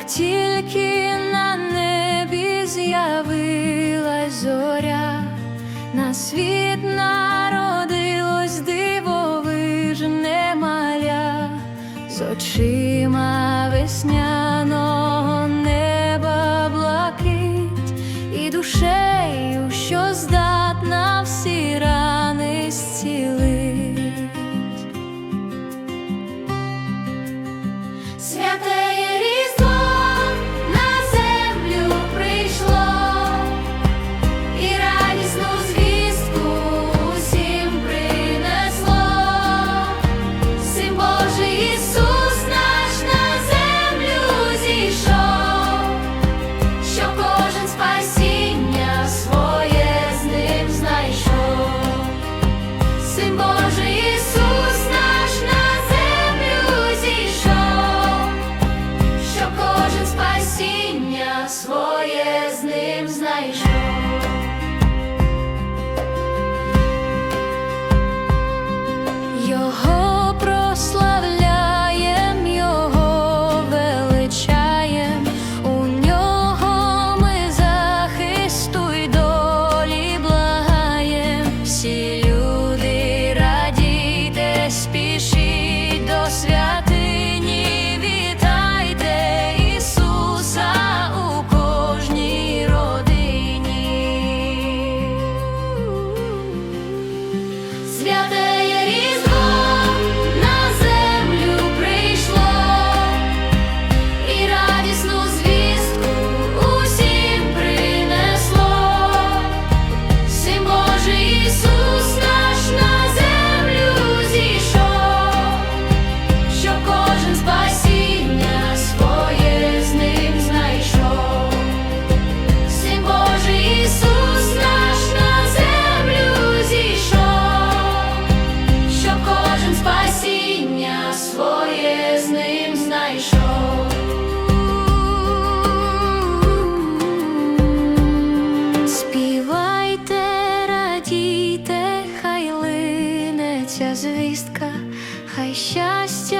як тільки на небі з'явилась зоря, на світ народилось дивовижне маля з очима весняного. Хай щастя